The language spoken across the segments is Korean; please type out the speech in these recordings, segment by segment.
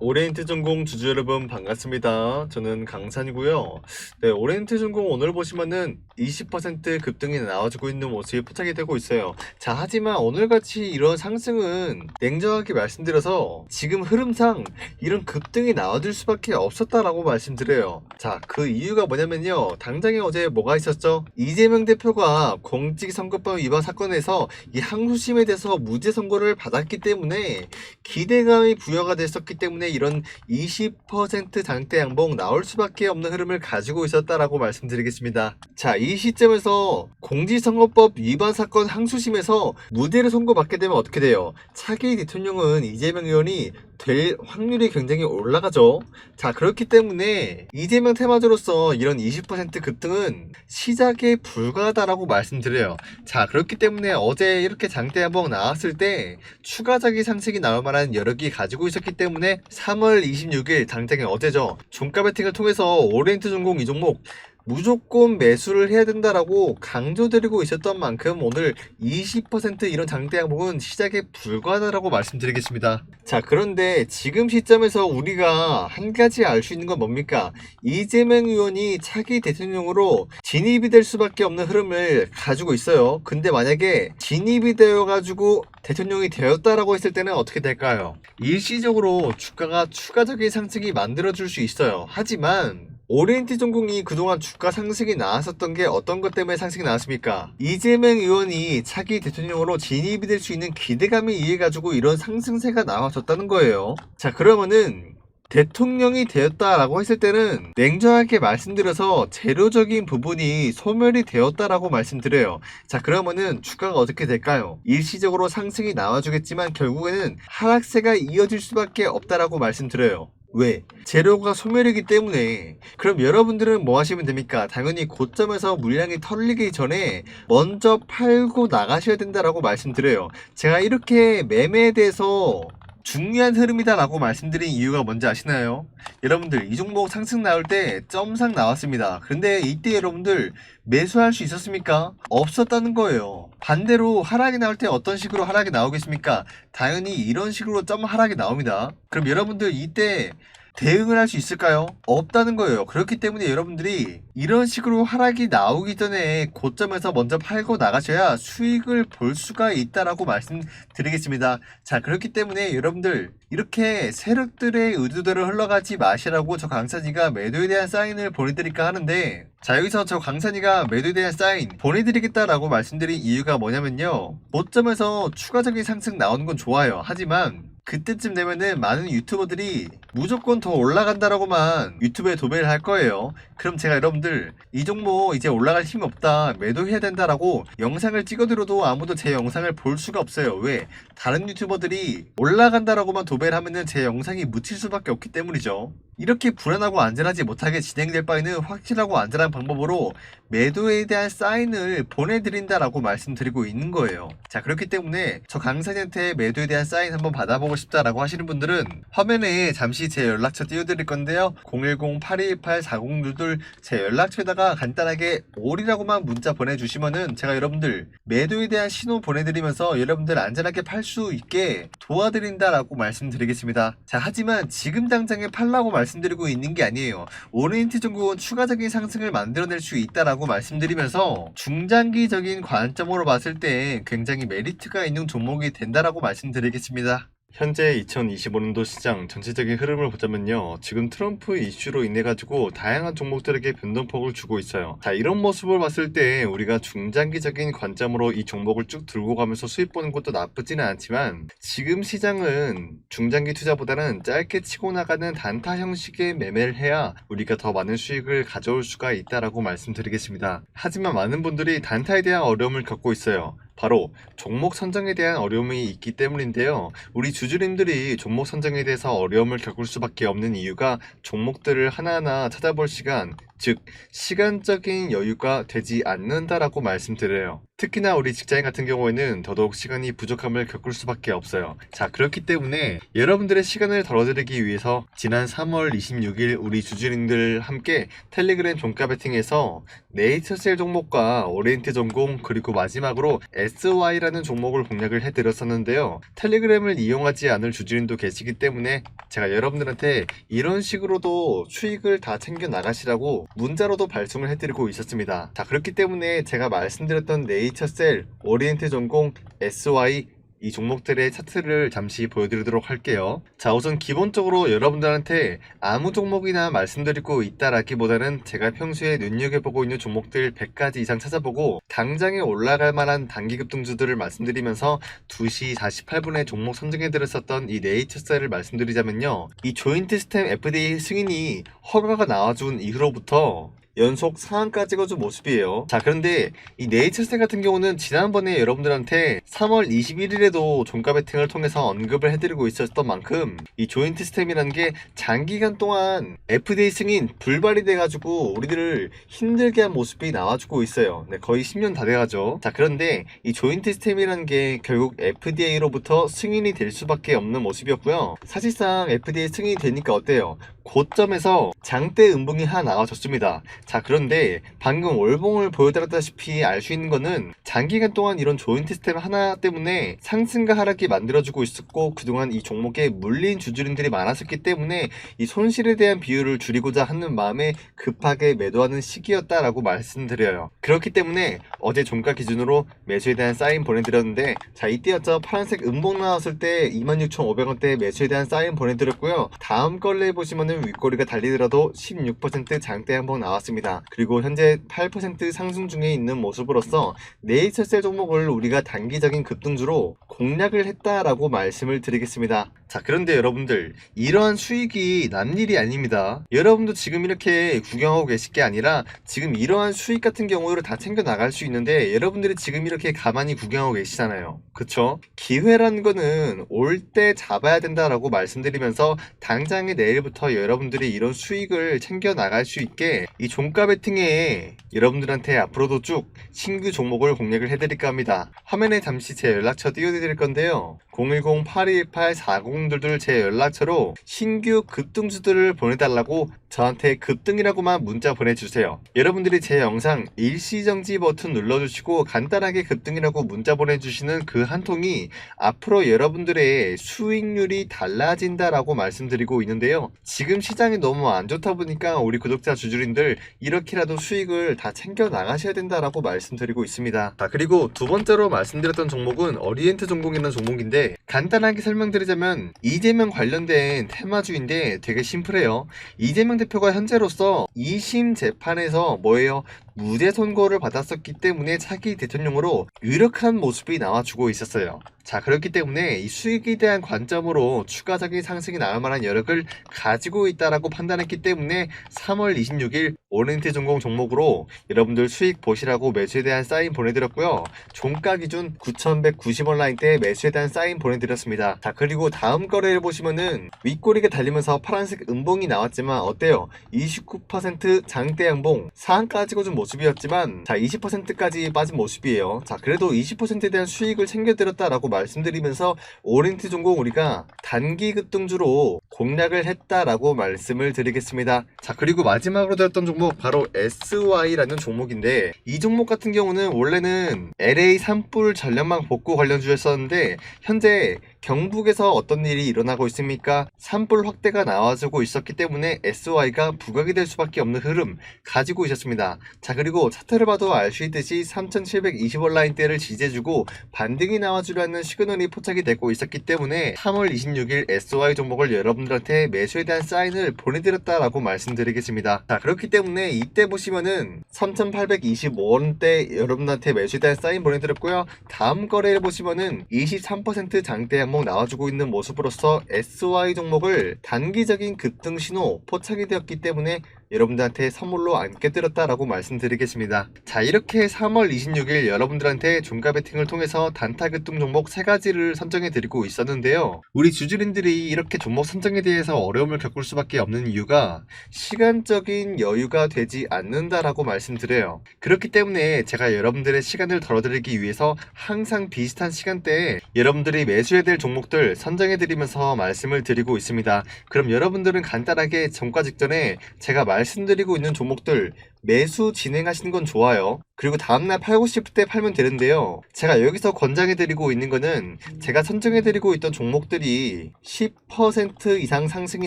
오리엔트 전공 주주 여러분 반갑습니다. 저는 강산이고요. 네, 오리엔트 전공 오늘 보시면은 20% 급등이 나와주고 있는 모습이 포착이 되고 있어요. 자, 하지만 오늘같이 이런 상승은 냉정하게 말씀드려서 지금 흐름상 이런 급등이 나와줄 수밖에 없었다라고 말씀드려요. 자, 그 이유가 뭐냐면요. 당장에 어제 뭐가 있었죠? 이재명 대표가 공직선거법 위반 사건에서 이 항소심에 대해서 무죄 선고를 받았기 때문에 기대감이 부여가 됐었기 때문에 이런 20% 장대 양봉 나올 수밖에 없는 흐름을 가지고 있었다라고 말씀드리겠습니다. 자, 이 시점에서 공직선거법 위반 사건 항소심에서 무죄를 선고받게 되면 어떻게 돼요? 차기 대통령은 이재명 의원이 될 확률이 굉장히 올라가죠. 자, 그렇기 때문에 이재명 테마주로서 이런 20% 급등은 시작에 불과하다라고 말씀드려요. 자, 그렇기 때문에 어제 이렇게 장대 한번 나왔을 때 추가적인 상승이 나올 만한 여력이 가지고 있었기 때문에 3월 26일 당장에 어제죠. 종가 베팅을 통해서 오리엔트 전공 이 종목 무조건 매수를 해야 된다라고 강조드리고 있었던 만큼 오늘 20% 이런 장대 항목은 시작에 불과하다라고 말씀드리겠습니다. 자, 그런데 지금 시점에서 우리가 한 가지 알 수 있는 건 뭡니까? 이재명 의원이 차기 대통령으로 진입이 될 수밖에 없는 흐름을 가지고 있어요. 근데 만약에 진입이 되어가지고 대통령이 되었다라고 했을 때는 어떻게 될까요? 일시적으로 주가가 추가적인 상승이 만들어줄 수 있어요. 하지만 오리엔트 전공이 그동안 주가 상승이 나왔었던 게 어떤 것 때문에 상승이 나왔습니까? 이재명 의원이 차기 대통령으로 진입이 될 수 있는 기대감에 의해 가지고 이런 상승세가 나와졌다는 거예요. 자, 그러면은 대통령이 되었다라고 했을 때는 냉정하게 말씀드려서 재료적인 부분이 소멸이 되었다라고 말씀드려요. 자, 그러면은 주가가 어떻게 될까요? 일시적으로 상승이 나와주겠지만 결국에는 하락세가 이어질 수밖에 없다라고 말씀드려요. 왜? 재료가 소멸이기 때문에 그럼 여러분들은 뭐 하시면 됩니까? 당연히 고점에서 물량이 털리기 전에 먼저 팔고 나가셔야 된다라고 말씀드려요. 제가 이렇게 매매에 대해서 중요한 흐름이다라고 말씀드린 이유가 뭔지 아시나요? 여러분들 이 종목 상승 나올 때 점상 나왔습니다. 그런데 이때 여러분들 매수할 수 있었습니까? 없었다는 거예요. 반대로 하락이 나올 때 어떤 식으로 하락이 나오겠습니까? 당연히 이런 식으로 점 하락이 나옵니다. 그럼 여러분들 이때 대응을 할 수 있을까요? 없다는 거예요. 그렇기 때문에 여러분들이 이런 식으로 하락이 나오기 전에 고점에서 먼저 팔고 나가셔야 수익을 볼 수가 있다라고 말씀드리겠습니다. 자, 그렇기 때문에 여러분들 이렇게 세력들의 의도대로 흘러가지 마시라고 저 강산이가 매도에 대한 사인을 보내드릴까 하는데 자, 여기서 저 강산이가 매도에 대한 사인 보내드리겠다라고 말씀드린 이유가 뭐냐면요. 고점에서 추가적인 상승 나오는 건 좋아요. 하지만 그때쯤 되면은 많은 유튜버들이 무조건 더 올라간다라고만 유튜브에 도배를 할 거예요. 그럼 제가 여러분들 이 종목 이제 올라갈 힘이 없다 매도해야 된다라고 영상을 찍어들어도 아무도 제 영상을 볼 수가 없어요. 왜? 다른 유튜버들이 올라간다라고만 도배를 하면은 제 영상이 묻힐 수밖에 없기 때문이죠. 이렇게 불안하고 안전하지 못하게 진행될 바에는 확실하고 안전한 방법으로 매도에 대한 사인을 보내드린다라고 말씀드리고 있는 거예요. 자, 그렇기 때문에 저 강사님한테 매도에 대한 사인 한번 받아보고 싶다라고 하시는 분들은 화면에 잠시 제 연락처 띄워드릴 건데요. 010-8218-4022 제 연락처에다가 간단하게 올이라고만 문자 보내주시면은 제가 여러분들 매도에 대한 신호 보내드리면서 여러분들 안전하게 팔 수 있게 도와드린다라고 말씀드리겠습니다. 자, 하지만 지금 당장에 팔라고 말 씀드리고 있는 게 아니에요. 오리엔트 전국은 추가적인 상승을 만들어낼 수 있다라고 말씀드리면서 중장기적인 관점으로 봤을 때 굉장히 메리트가 있는 종목이 된다라고 말씀드리겠습니다. 현재 2025년도 시장 전체적인 흐름을 보자면요. 지금 트럼프 이슈로 인해 가지고 다양한 종목들에게 변동폭을 주고 있어요. 자, 이런 모습을 봤을 때 우리가 중장기적인 관점으로 이 종목을 쭉 들고 가면서 수익 보는 것도 나쁘지는 않지만 지금 시장은 중장기 투자보다는 짧게 치고 나가는 단타 형식의 매매를 해야 우리가 더 많은 수익을 가져올 수가 있다라고 말씀드리겠습니다. 하지만 많은 분들이 단타에 대한 어려움을 겪고 있어요. 바로 종목 선정에 대한 어려움이 있기 때문인데요. 우리 주주님들이 종목 선정에 대해서 어려움을 겪을 수밖에 없는 이유가 종목들을 하나하나 찾아볼 시간 즉 시간적인 여유가 되지 않는다라고 말씀드려요. 특히나 우리 직장인 같은 경우에는 더더욱 시간이 부족함을 겪을 수밖에 없어요. 자, 그렇기 때문에 여러분들의 시간을 덜어드리기 위해서 지난 3월 26일 우리 주주님들 함께 텔레그램 종가 배팅에서 네이처셀 종목과 오리엔트 전공 그리고 마지막으로 SY라는 종목을 공략을 해드렸었는데요. 텔레그램을 이용하지 않을 주주님도 계시기 때문에 제가 여러분들한테 이런 식으로도 수익을 다 챙겨 나가시라고 문자로도 발송을 해드리고 있었습니다. 자, 그렇기 때문에 제가 말씀드렸던 네이처셀, 오리엔트 전공, SY 이 종목들의 차트를 잠시 보여드리도록 할게요. 자, 우선 기본적으로 여러분들한테 아무 종목이나 말씀드리고 있다라기보다는 제가 평소에 눈여겨보고 있는 종목들 100가지 이상 찾아보고 당장에 올라갈 만한 단기 급등주들을 말씀드리면서 2시 48분에 종목 선정해드렸었던 이 네이처셀을 말씀드리자면요. 이 조인트 스템 FDA 승인이 허가가 나와준 이후로부터 연속 상한가 찍어준 모습이에요. 자, 그런데 이 네이처셀 같은 경우는 지난번에 여러분들한테 3월 21일에도 종가 배팅을 통해서 언급을 해드리고 있었던 만큼 이 조인트 스템이라는 게 장기간 동안 FDA 승인 불발이 돼가지고 우리들을 힘들게 한 모습이 나와주고 있어요. 네, 거의 10년 다 돼가죠. 자, 그런데 이 조인트 스템이라는 게 결국 FDA로부터 승인이 될 수밖에 없는 모습이었고요. 사실상 FDA 승인이 되니까 어때요? 고점에서 장대 음봉이 하나 나와줬습니다. 자, 그런데 방금 월봉을 보여드렸다시피 알 수 있는 거는 장기간 동안 이런 조인트 스템 하나 때문에 상승과 하락이 만들어지고 있었고 그동안 이 종목에 물린 주주님들이 많았었기 때문에 이 손실에 대한 비율을 줄이고자 하는 마음에 급하게 매도하는 시기였다라고 말씀드려요. 그렇기 때문에 어제 종가 기준으로 매수에 대한 사인 보내드렸는데 자 이때였죠 파란색 음봉 나왔을 때 26,500원대 매수에 대한 사인 보내드렸고요. 다음 걸레 보시면은 윗꼬리가 달리더라도 16% 장대 한번 나왔습니다. 그리고 현재 8% 상승 중에 있는 모습으로서 네이처셀 종목을 우리가 단기적인 급등주로 공략을 했다라고 말씀을 드리겠습니다. 자, 그런데 여러분들, 이러한 수익이 남 일이 아닙니다. 여러분도 지금 이렇게 구경하고 계실 게 아니라 지금 이러한 수익 같은 경우를 다 챙겨 나갈 수 있는데 여러분들이 지금 이렇게 가만히 구경하고 계시잖아요. 그쵸? 기회라는 거는 올 때 잡아야 된다라고 말씀드리면서 당장에 내일부터 여러분들이 이런 수익을 챙겨 나갈 수 있게 이 종가 베팅에 여러분들한테 앞으로도 쭉 신규 종목을 공략을 해드릴까 합니다. 화면에 잠시 제 연락처 띄워드릴 건데요. 010-818-4022제 연락처로 신규 급등주들을 보내달라고 저한테 급등이라고만 문자 보내주세요. 여러분들이 제 영상 일시정지 버튼 눌러주시고 간단하게 급등이라고 문자 보내주시는 그 한 통이 앞으로 여러분들의 수익률이 달라진다라고 말씀드리고 있는데요. 지금 시장이 너무 안 좋다 보니까 우리 구독자 주주님들 이렇게라도 수익을 다 챙겨 나가셔야 된다라고 말씀드리고 있습니다. 자, 그리고 두 번째로 말씀드렸던 종목은 어리엔트 종목이라는 종목인데 간단하게 설명드리자면 이재명 관련된 테마주인데 되게 심플해요. 이재명 대표가 현재로서 2심 재판에서 뭐예요? 무죄 선고를 받았었기 때문에 차기 대통령으로 유력한 모습이 나와주고 있었어요. 자, 그렇기 때문에 이 수익에 대한 관점으로 추가적인 상승이 나올 만한 여력을 가지고 있다라고 판단했기 때문에 3월 26일 오렌트 전공 종목으로 여러분들 수익 보시라고 매수에 대한 사인 보내드렸고요. 종가 기준 9,190원 라인대 매수에 대한 사인 보내드렸습니다. 자, 그리고 다음 거래를 보시면은 윗꼬리가 달리면서 파란색 음봉이 나왔지만 어때요? 29% 장대 양봉 상한가 찍어준 모습이었지만 자, 20%까지 빠진 모습이에요. 자, 그래도 20%에 대한 수익을 챙겨드렸다라고 말씀드리면서 오렌트 전공 우리가 단기 급등주로 공략을 했다라고 말씀을 드리겠습니다. 자, 그리고 마지막으로 들었던 종목 바로 SY라는 종목인데 이 종목 같은 경우는 원래는 LA 산불 전력망 복구 관련주였었는데 현재 경북에서 어떤 일이 일어나고 있습니까? 산불 확대가 나와주고 있었기 때문에 SY가 부각이 될 수밖에 없는 흐름 가지고 있었습니다. 자 그리고 차트를 봐도 알 수 있듯이 3720원 라인대를 지지해주고 반등이 나와주려는 시그널이 포착이 되고 있었기 때문에 3월 26일 SY 종목을 여러분들한테 매수에 대한 사인을 보내드렸다라고 말씀드리겠습니다. 자 그렇기 때문에 이때 보시면은 3825원대 여러분한테 매수에 대한 사인 보내드렸고요. 다음 거래를 보시면은 23% 장대 항목 나와주고 있는 모습으로서 SY 종목을 단기적인 급등 신호 포착이 되었기 때문에 여러분들한테 선물로 안겨드렸다라고 말씀드리겠습니다. 자, 이렇게 3월 26일 여러분들한테 종가 베팅을 통해서 단타 급등 종목 3가지를 선정해 드리고 있었는데요. 우리 주주님들이 이렇게 종목 선정에 대해서 어려움을 겪을 수밖에 없는 이유가 시간적인 여유가 되지 않는다라고 말씀드려요. 그렇기 때문에 제가 여러분들의 시간을 덜어드리기 위해서 항상 비슷한 시간대에 여러분들이 매수해야 될 종목들 선정해 드리면서 말씀을 드리고 있습니다. 그럼 여러분들은 간단하게 정가 직전에 제가 말씀드리고 있는 종목들 매수 진행하시는 건 좋아요. 그리고 다음날 팔고 싶을 때 팔면 되는데요. 제가 여기서 권장해드리고 있는 거는 제가 선정해드리고 있던 종목들이 10% 이상 상승이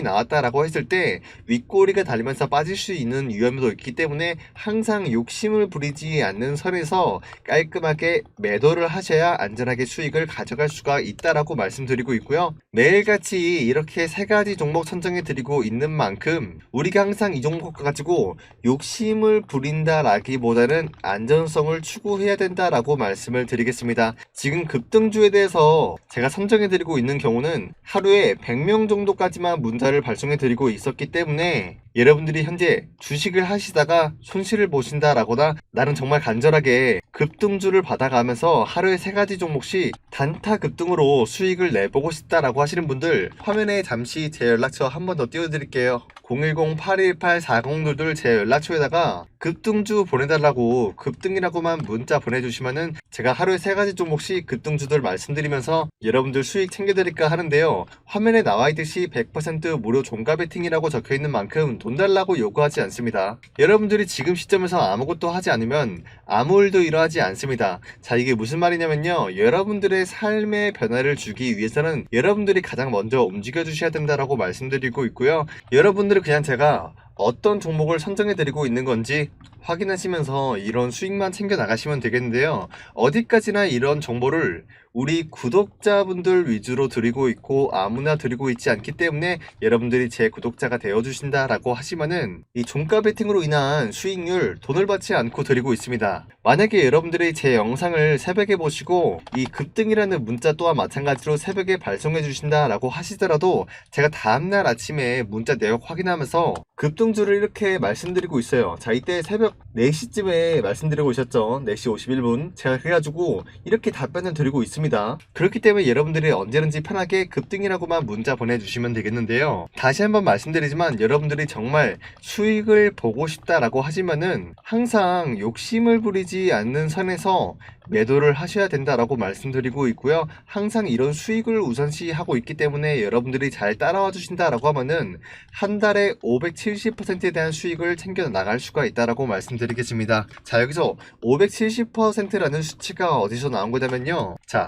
나왔다라고 했을 때 윗꼬리가 달리면서 빠질 수 있는 위험도 있기 때문에 항상 욕심을 부리지 않는 선에서 깔끔하게 매도를 하셔야 안전하게 수익을 가져갈 수가 있다라고 말씀드리고 있고요. 매일같이 이렇게 세 가지 종목 선정해드리고 있는 만큼 우리가 항상 이 종목 가지고 욕심을 부린다라기보다는 안전성을 추구해야 된다라고 말씀을 드리겠습니다. 지금 급등주에 대해서 제가 선정해드리고 있는 경우는 하루에 100명 정도까지만 문자를 발송해드리고 있었기 때문에 여러분들이 현재 주식을 하시다가 손실을 보신다라거나 나는 정말 간절하게 급등주를 받아가면서 하루에 세 가지 종목씩 단타 급등으로 수익을 내보고 싶다라고 하시는 분들 화면에 잠시 제 연락처 한 번 더 띄워드릴게요. 010-818-4022제 연락처에다가 급등주 보내달라고 급등이라고만 문자 보내주시면은 제가 하루에 세 가지 종목씩 급등주들 말씀드리면서 여러분들 수익 챙겨드릴까 하는데요. 화면에 나와 있듯이 100% 무료 종가 베팅이라고 적혀 있는 만큼 돈 달라고 요구하지 않습니다. 여러분들이 지금 시점에서 아무것도 하지 않으면 아무 일도 일어나지 않습니다. 자, 이게 무슨 말이냐면요. 여러분들의 삶의 변화를 주기 위해서는 여러분들이 가장 먼저 움직여 주셔야 된다라고 말씀드리고 있고요. 여러분들은 그냥 제가 어떤 종목을 선정해 드리고 있는 건지 확인하시면서 이런 수익만 챙겨 나가시면 되겠는데요. 어디까지나 이런 정보를 우리 구독자분들 위주로 드리고 있고 아무나 드리고 있지 않기 때문에 여러분들이 제 구독자가 되어 주신다라고 하시면은 이 종가 베팅으로 인한 수익률 돈을 받지 않고 드리고 있습니다. 만약에 여러분들이 제 영상을 새벽에 보시고 이 급등이라는 문자 또한 마찬가지로 새벽에 발송해 주신다라고 하시더라도 제가 다음날 아침에 문자 내역 확인하면서 급등주를 이렇게 말씀드리고 있어요. 자, 이때 새벽 4시쯤에 말씀드리고 있었죠. 4시 51분. 제가 그래가지고 이렇게 답변을 드리고 있습니다. 그렇기 때문에 여러분들이 언제든지 편하게 급등이라고만 문자 보내주시면 되겠는데요. 다시 한번 말씀드리지만 여러분들이 정말 수익을 보고 싶다라고 하시면은 항상 욕심을 부리지 않는 선에서 매도를 하셔야 된다라고 말씀드리고 있고요. 항상 이런 수익을 우선시하고 있기 때문에 여러분들이 잘 따라와 주신다라고 하면은 한 달에 570%에 대한 수익을 챙겨 나갈 수가 있다라고 말씀드리겠습니다. 자, 여기서 570%라는 수치가 어디서 나온 거냐면요. 자,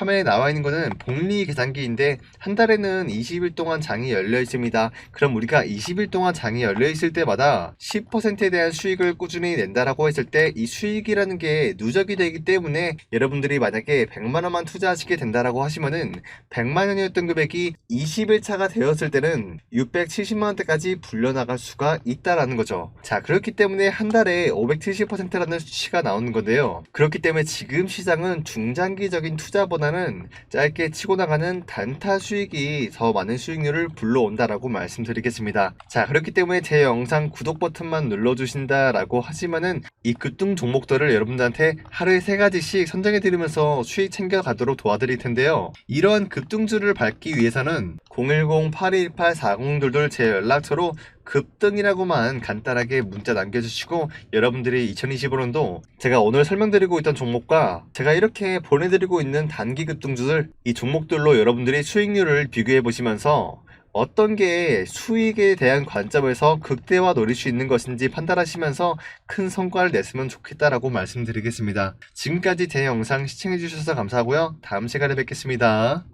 화면에 나와 있는 거는 복리 계산기인데 한 달에는 20일 동안 장이 열려 있습니다. 그럼 우리가 20일 동안 장이 열려 있을 때마다 10%에 대한 수익을 꾸준히 낸다라고 했을 때 이 수익이라는 게 누적이 되기 때문에 여러분들이 만약에 100만 원만 투자하시게 된다라고 하시면은 100만 원이었던 금액이 20일 차가 되었을 때는 670만 원대까지 불려나갈 수가 있다라는 거죠. 자, 그렇기 때문에 한 달에 570%라는 수치가 나오는 건데요. 그렇기 때문에 지금 시장은 중장기적인 투자보다 는 짧게 치고 나가는 단타 수익이 더 많은 수익률을 불러온다라고 말씀드리겠습니다. 자, 그렇기 때문에 제 영상 구독 버튼만 눌러주신다라고 하시면은 이 급등 종목들을 여러분들한테 하루에 세 가지씩 선정해 드리면서 수익 챙겨 가도록 도와드릴 텐데요. 이러한 급등주를 밟기 위해서는 010-818-4022 제 연락처로 급등이라고만 간단하게 문자 남겨주시고 여러분들이 2025년도 제가 오늘 설명드리고 있던 종목과 제가 이렇게 보내드리고 있는 단기 급등주들 이 종목들로 여러분들이 수익률을 비교해 보시면서 어떤 게 수익에 대한 관점에서 극대화 노릴 수 있는 것인지 판단하시면서 큰 성과를 냈으면 좋겠다라고 말씀드리겠습니다. 지금까지 제 영상 시청해주셔서 감사하고요. 다음 시간에 뵙겠습니다.